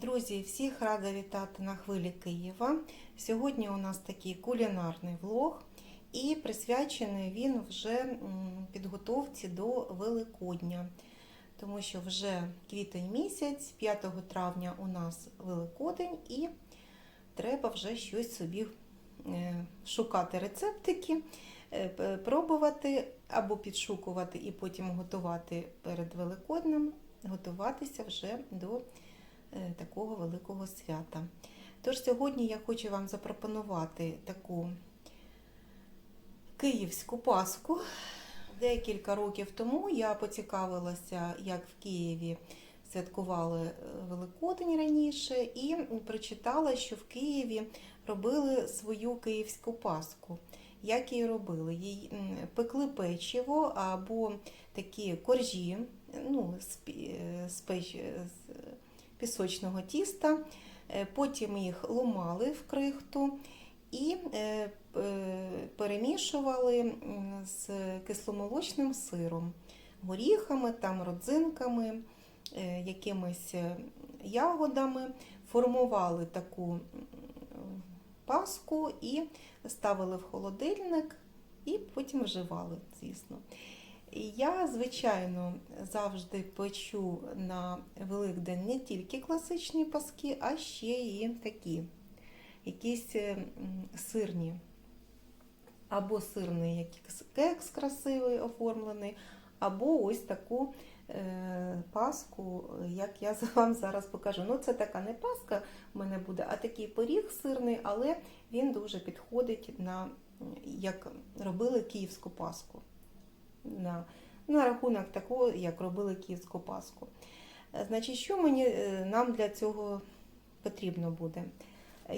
Друзі, всіх рада вітати на хвилі Києва. Сьогодні у нас такий кулінарний влог, і присвячений він вже підготовці до Великодня. Тому що вже квітень місяць, 5 травня у нас Великодень, і треба вже щось собі е, шукати рецептики, е, пробувати або підшукувати і потім готувати перед Великоднем, готуватися вже до е, такого великого свята. Тож сьогодні я хочу вам запропонувати таку київську паску. Декілька років тому я поцікавилася, як в Києві святкували е, Великодень раніше, і прочитала, що в Києві робили свою київську паску. Як її робили? Їй пекли печиво або такі коржі, ну, е, з, печ- з пісочного тіста, Е, потім їх ломали в крихту і е, перемішували з кисломолочним сиром, горіхами, там, родзинками, е, якимись е, ягодами, формували таку паску і ставили в холодильник, і потім вживали, звісно. Я, звичайно, завжди печу на Великдень не тільки класичні паски, а ще і такі, якісь е, сирні. Або сирний кекс красивий оформлений, або ось таку е, паску, як я вам зараз покажу. Ну, це така не паска в мене буде, а такий пиріг сирний, але він дуже підходить на як робили київську паску. На, на рахунок такого, як робили київську паску. Е, Значить, що мені е, нам для цього потрібно буде?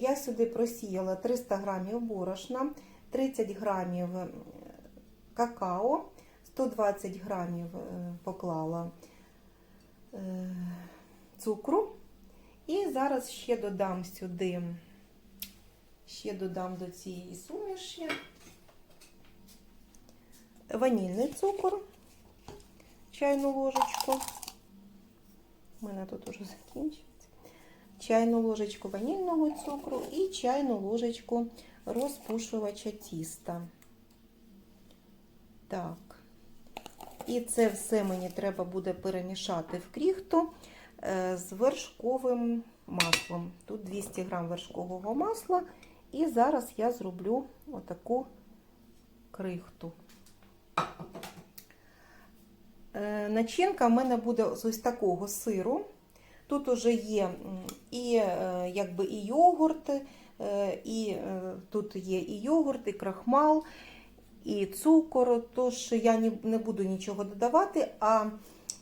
Я сюди просіяла 300 грамів борошна, 30 грамів е, какао, 120 грамів поклала цукру. І зараз ще додам сюди, ще додам до цієї суміші ванільний цукор, чайну ложечку. У мене тут уже закінчується. Чайну ложечку ванільного цукру і чайну ложечку розпушувача тіста. Так. І це все мені треба буде перемішати в кріхту е, з вершковим маслом. Тут 200 грам вершкового масла. І зараз я зроблю отаку крихту. Начинка в мене буде з ось такого сиру. Тут уже є і, е, якби, і йогурт, е, і е, тут є і йогурт, і крахмал, і цукор. Тож я не буду нічого додавати. А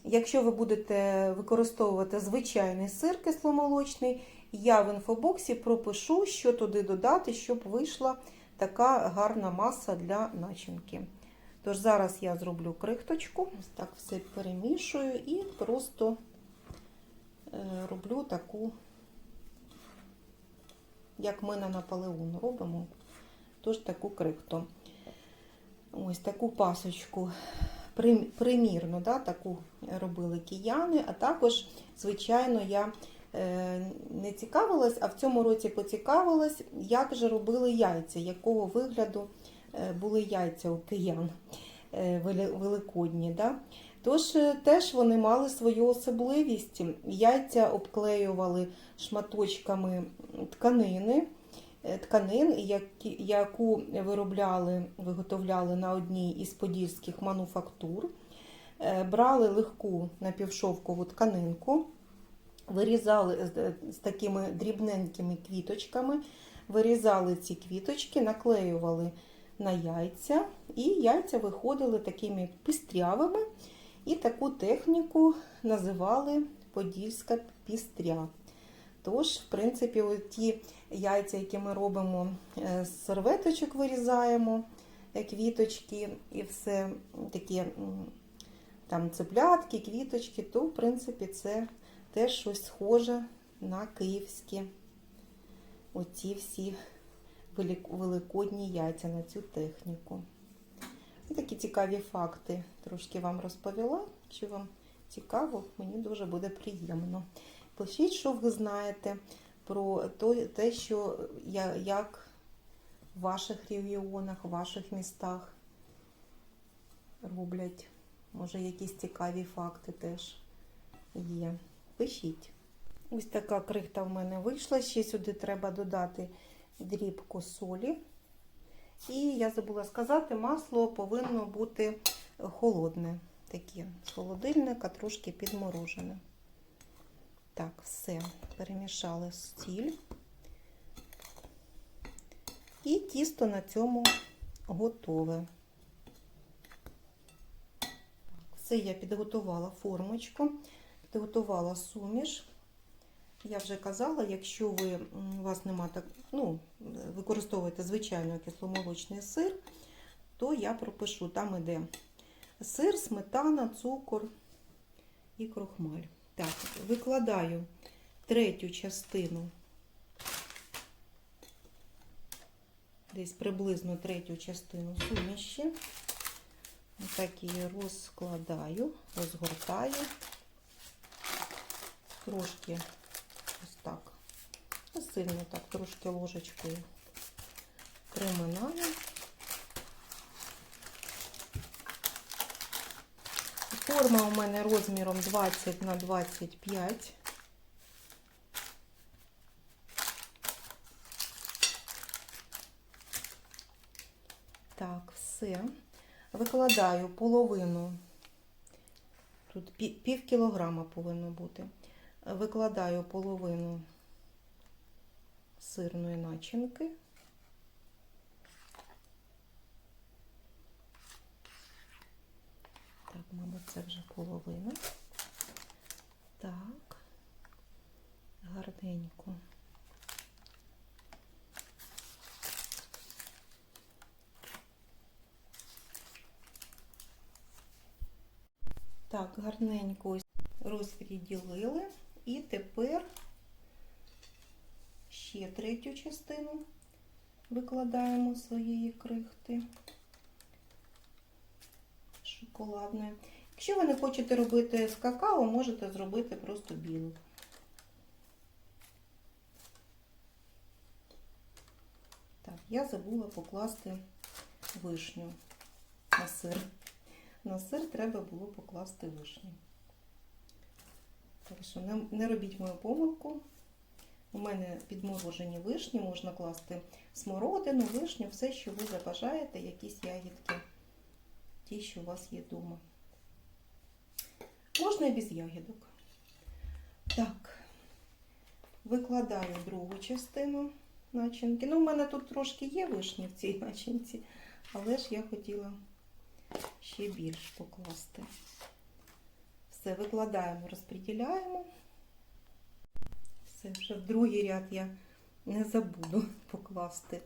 якщо ви будете використовувати звичайний сир кисломолочний, я в інфобоксі пропишу, що туди додати, щоб вийшла така гарна маса для начинки. Тож зараз я зроблю крихточку, ось так все перемішую і просто е, роблю таку, як ми на Наполеон робимо, тож таку крихту. Ось таку пасочку. Примірно, да, таку робили кияни, а також, звичайно, я е, не цікавилась, а в цьому році поцікавилась, як же робили яйця, якого вигляду були яйця у киян е, великодні. Да? Тож е, теж вони мали свою особливість. Яйця обклеювали шматочками тканини, е, тканин, яку виробляли, виготовляли на одній із подільських мануфактур. Е, Брали легку напівшовкову тканинку, вирізали з такими дрібненькими квіточками, вирізали ці квіточки, наклеювали на яйця, і яйця виходили такими пістрявими, і таку техніку називали подільська пістря. Тож, в принципі, ті яйця, які ми робимо е, з серветочок, вирізаємо е, квіточки і все такі там цеплятки, квіточки, то, в принципі, це теж щось схоже на київські оці всі великодні яйця на цю техніку. Такі цікаві факти трошки вам розповіла. Якщо вам цікаво, мені дуже буде приємно. Пишіть, що ви знаєте про те, що як в ваших регіонах, в ваших містах роблять. Може, якісь цікаві факти теж є. Пишіть. Ось така крихта в мене вийшла. Ще сюди треба додати дрібку солі. І я забула сказати, масло повинно бути холодне, таке з холодильника, трошки підморожене. Так, все, перемішали сіль. І тісто на цьому готове. Все, я підготувала формочку, підготувала суміш. Я вже казала, якщо ви, у вас нема так, ну, використовуєте звичайно кисломолочний сир, то я пропишу, там іде сир, сметана, цукор і крохмаль. Так, викладаю третю частину, десь приблизно третю частину суміші. Так її розкладаю, розгортаю, трошки так, не сильно так, трошки ложечкою приминаю. Форма у мене розміром 20 на 25. Так, все. Викладаю половину, тут пів кілограма повинно бути. Викладаю половину сирної начинки. Так, мабуть, це вже половина. Так, гарненько. Так, гарненько ось розподілили. І тепер ще третю частину викладаємо своєї крихти шоколадної. Якщо ви не хочете робити з какао, можете зробити просто білу. Так, я забула покласти вишню на сир. На сир треба було покласти вишню. Так що не, робіть мою помилку. У мене підморожені вишні, можна класти смородину, вишню, все, що ви забажаєте, якісь ягідки, ті, що у вас є вдома. Можна і без ягідок. Так, викладаю другу частину начинки. Ну, у мене тут трошки є вишні в цій начинці, але ж я хотіла ще більш покласти. Все, викладаємо, розподіляємо. Все, вже в другий ряд я не забуду покласти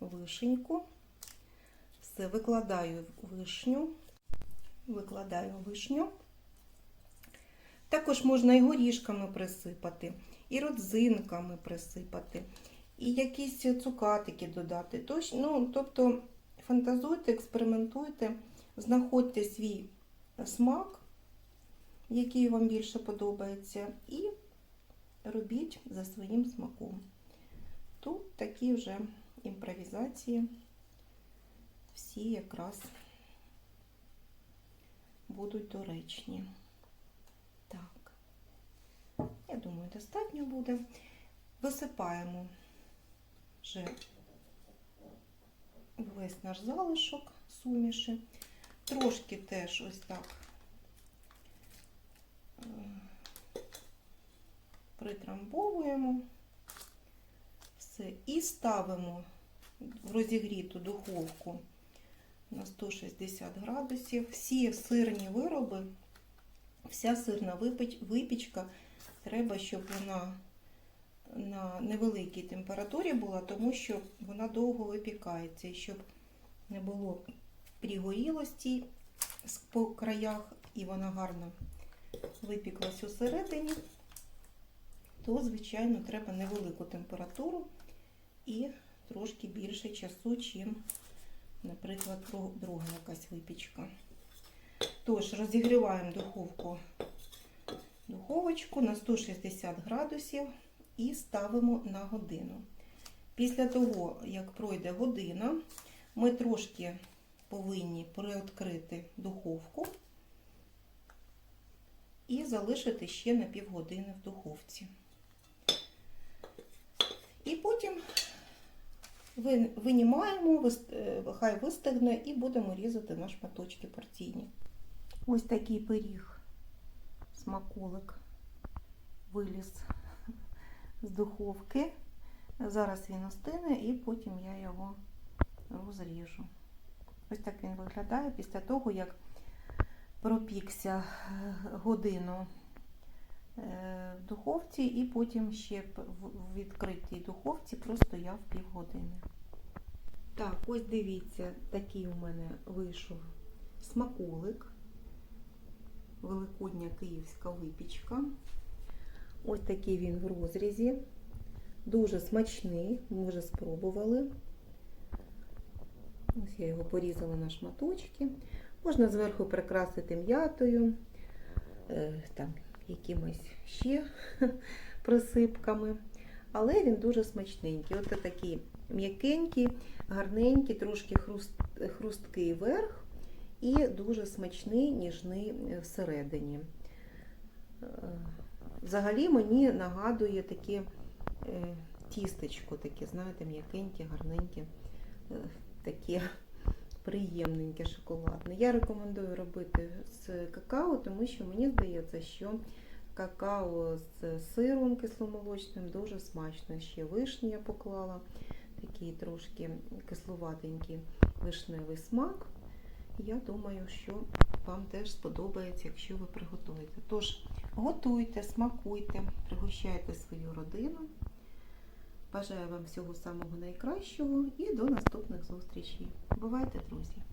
вишеньку. Все, викладаю вишню, викладаю вишню. Також можна і горішками присипати, і родзинками присипати, і якісь цукатики додати. Ну, тобто фантазуйте, експериментуйте, знаходьте свій смак, який вам більше подобається, і робіть за своїм смаком. Тут такі вже імпровізації, всі якраз будуть доречні. Так, я думаю, достатньо буде. Висипаємо вже весь наш залишок суміші. Трошки теж ось так притрамбовуємо. Все. І ставимо в розігріту духовку на 160 градусів. Всі сирні вироби, вся сирна випічка, треба, щоб вона на невеликій температурі була, тому що вона довго випікається, і щоб не було пригорілості по краях, і вона гарно випіклась усередині, то, звичайно, треба невелику температуру і трошки більше часу, чим, наприклад, друга якась випічка. Тож, розігріваємо духовку духовочку на 160 градусів і ставимо на годину. Після того, як пройде година, ми трошки повинні приоткрити духовку і залишити ще на півгодини в духовці. І потім винімаємо, е, хай вистигне і будемо різати на шматочки порційні. Ось такий пиріг, смаколик, виліз з духовки. Зараз він остине і потім я його розріжу. Ось так він виглядає після того, як пропікся е, годину е, в духовці, і потім ще в в відкритій духовці простояв півгодини. Так, ось дивіться, такий у мене вийшов смаколик. Великодня київська випічка. Ось такий він в розрізі. Дуже смачний, ми вже спробували. Ось я його порізала на шматочки. Можна зверху прикрасити м'ятою, е, там якимось ще присипками. Але він дуже смачненький. Ось такий м'якенький, гарненький, трошки хруст, хрусткий верх і дуже смачний, ніжний всередині. Е, Взагалі мені нагадує таке е, тістечко, таке, знаєте, м'якеньке, гарненьке, е, таке приємненьке шоколадне. Я рекомендую робити з какао, тому що мені здається, що какао з сиром кисломолочним дуже смачно. Ще вишні я поклала, такий трошки кисловатенький вишневий смак. Я думаю, що вам теж сподобається, якщо ви приготуєте. Тож, готуйте, смакуйте, пригощайте свою родину. Бажаю вам всього самого найкращого і до наступних зустрічей. Бувайте, друзі!